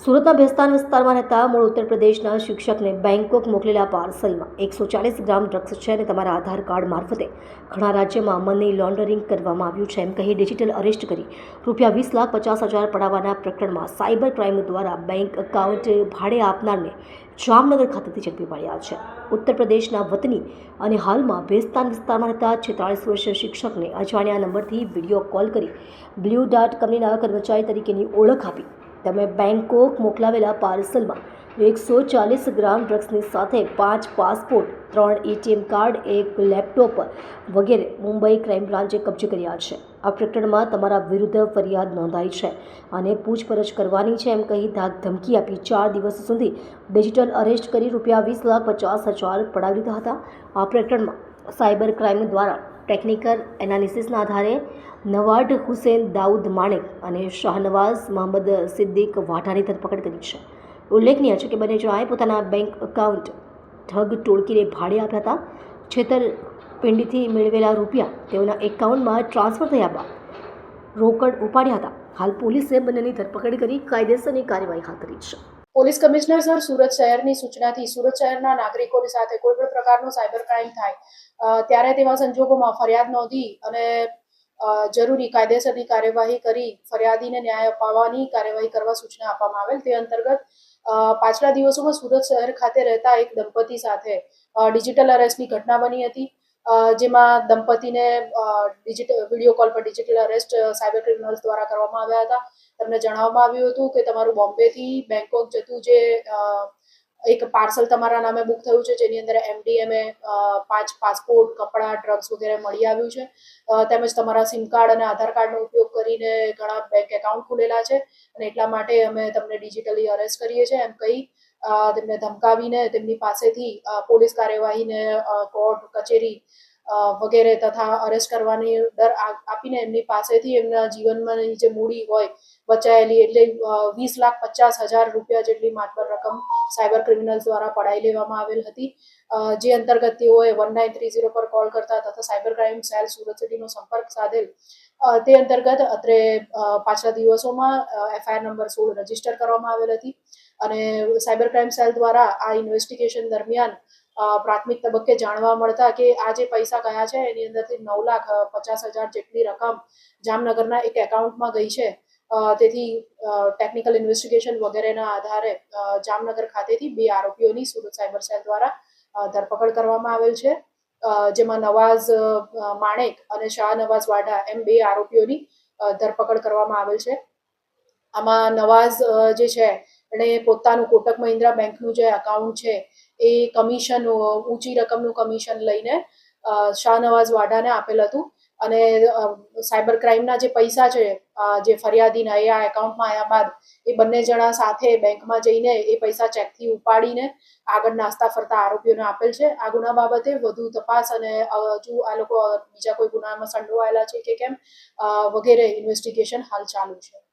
સુરતના ભેસ્તાન વિસ્તારમાં રહેતા મૂળ ઉત્તર પ્રદેશના શિક્ષકને બેંકોક મોકલેલા પાર્સલમાં એકસો ચાલીસ ગ્રામ ડ્રગ્સ છે અને તમારા આધાર કાર્ડ મારફતે ઘણા રાજ્યમાં મની લોન્ડરિંગ કરવામાં આવ્યું છે. એમ કહી ડિજિટલ અરેસ્ટ કરી રૂપિયા વીસ લાખ પચાસ હજાર પડાવવાના પ્રકરણમાં સાયબર ક્રાઇમ દ્વારા બેંક એકાઉન્ટ ભાડે આપનારને જામનગર ખાતેથી ઝડપી પાડ્યા છે. ઉત્તર પ્રદેશના વતની અને હાલમાં ભેસ્તાન વિસ્તારમાં રહેતા છેતાળીસ વર્ષીય શિક્ષકને અજાણ્યા નંબરથી વીડિયો કોલ કરી બ્લુ ડાર્ટ કંપનીના કર્મચારી તરીકેની ઓળખ આપી તમે બેંકોક મોકલાવેલા પાર્સલમાં એકસો ચાલીસ ગ્રામ ડ્રગ્સની સાથે પાંચ પાસપોર્ટ, ત્રણ એટીએમ કાર્ડ, એક લેપટોપ વગેરે મુંબઈ ક્રાઇમ બ્રાન્ચે કબજે કર્યા છે. આ પ્રકરણમાં તમારા વિરુદ્ધ ફરિયાદ નોંધાઈ છે અને પૂછપરછ કરવાની છે એમ કહી ધાક ધમકી આપી ચાર દિવસ સુધી ડિજિટલ અરેસ્ટ કરી રૂપિયા વીસ લાખ પચાસ હજાર પડાવી દીધા હતા. આ પ્રકરણમાં સાયબર ક્રાઇમ દ્વારા ટેકનિકલ એનાલિસિસના આધારે નવાડ હુસેન દાઉદ માણેક અને શાહનવાઝ મોહમ્મદ સિદ્દીક વાઢાની ધરપકડ કરી છે. ઉલ્લેખનીય છે કે બંને જણાએ પોતાના બેંક એકાઉન્ટ ઠગ ટોળકીને ભાડે આપ્યા હતા. છેતરપિંડીથી મેળવેલા રૂપિયા તેઓના એકાઉન્ટમાં ટ્રાન્સફર થયા બાદ રોકડ ઉપાડ્યા હતા. હાલ પોલીસે બંનેની ધરપકડ કરી કાયદેસરની કાર્યવાહી હાથ ધરી છે. પોલીસ કમિશનર સર, સુરત શહેરની સૂચનાથી સુરત શહેરના નાગરિકોની સાથે કોઈ પણ પ્રકારનો સાયબર ક્રાઇમ થાય ત્યારે તેવા સંજોગોમાં ફરિયાદ નોંધી અને જરૂરી કાયદેસરની કાર્યવાહી કરી, ફરિયાદીને ન્યાય અપાવવાની કાર્યવાહી કરવા સૂચના આપવામાં આવેલ. તે અંતર્ગત પાછલા દિવસોમાં સુરત શહેર ખાતે રહેતા એક દંપતી સાથે ડિજિટલ અરેસ્ટની ઘટના બની હતી. જેમાં દંપતીને ડિજિટલ વીડિયો કોલ પર ડિજિટલ અરેસ્ટ સાયબર ક્રિમિનલ્સ દ્વારા કરવામાં આવ્યા હતા. તમને જણાવવામાં આવ્યું હતું કે તમારું બોમ્બેથી બેંકોક જતું જે એક પાર્સલ તમારા નામે બુક થયું છે, જેની અંદર એમડીએમએ પાંચ પાસપોર્ટ, કપડાં ડ્રગ્સ વગેરે મળી આવ્યું છે. તેમજ તમારા સિમ કાર્ડ અને આધાર કાર્ડનો ઉપયોગ કરીને ઘણા બેંક એકાઉન્ટ ખુલેલા છે અને એટલા માટે અમે તમને ડિજિટલી અરેસ્ટ કરીએ છીએ. એમ કહી તેમને ધમકાવીને તેમની પાસેથી પોલીસ કાર્યવાહીને કોર્ટ કચેરી વગેરે તથા અરેસ્ટ કરવાની ડર આપીને એમની પાસેથી એમના જીવનમાં જે મૂડી હોય, બચાયેલી એટલે વીસ લાખ પચાસ હજાર રૂપિયા જેટલી માતબર રકમ સાયબર ક્રિમિનલ્સ દ્વારા પડાવી લેવામાં આવેલ હતી. જે અંતર્ગત તેઓએ વન નાઇન થ્રી ઝીરો પર કોલ કરતા તથા સાયબર ક્રાઇમ સેલ સુરત સિટીનો સંપર્ક સાધેલ. તે અંતર્ગત અત્રે પાછલા દિવસોમાં એફઆઈઆર નંબર સોળ રજિસ્ટર કરવામાં આવેલ હતી અને સાયબર ક્રાઇમ સેલ દ્વારા આ ઇન્વેસ્ટિગેશન દરમિયાન પ્રાથમિક તબક્કે જાણવા મળતા કે આ જે પૈસા ગયા છે, એની અંદરથી નવ લાખ પચાસ હજાર જેટલી રકમ જામનગરના એક એકાઉન્ટમાં ગઈ છે. તેથી ટેકનિકલ ઇન્વેસ્ટિગેશન વગેરેના આધારે જામનગર ખાતેથી બે આરોપીઓની સુરત સાયબર સેલ દ્વારા ધરપકડ કરવામાં આવેલ છે. જેમાં નવાઝ માણેક અને શાહ નવાઝ વાઢા એમ બે આરોપીઓની ધરપકડ કરવામાં આવેલ છે. આમાં નવાઝ જે છે, એણે પોતાનું કોટક મહિન્દ્રા બેંકનું જે અકાઉન્ટ છે એ કમિશન ઊંચી રકમનું કમિશન લઈને શાહનવાઝ શાહ નવાઝ વાઢાને આપેલ હતું. અને સાયબર ક્રાઇમના જે પૈસા છે જે ફરિયાદીના, એ આ એકાઉન્ટમાં આવ્યા બાદ એ બંને જણા સાથે બેંકમાં જઈને એ પૈસા ચેકથી ઉપાડીને આગળ નાસ્તા ફરતા આરોપીઓને આપેલ છે. આ ગુના બાબતે વધુ તપાસ અને હજુ આ લોકો બીજા કોઈ ગુનામાં સંડોવાયેલા છે કે કેમ વગેરે ઇન્વેસ્ટિગેશન હાલ ચાલુ છે.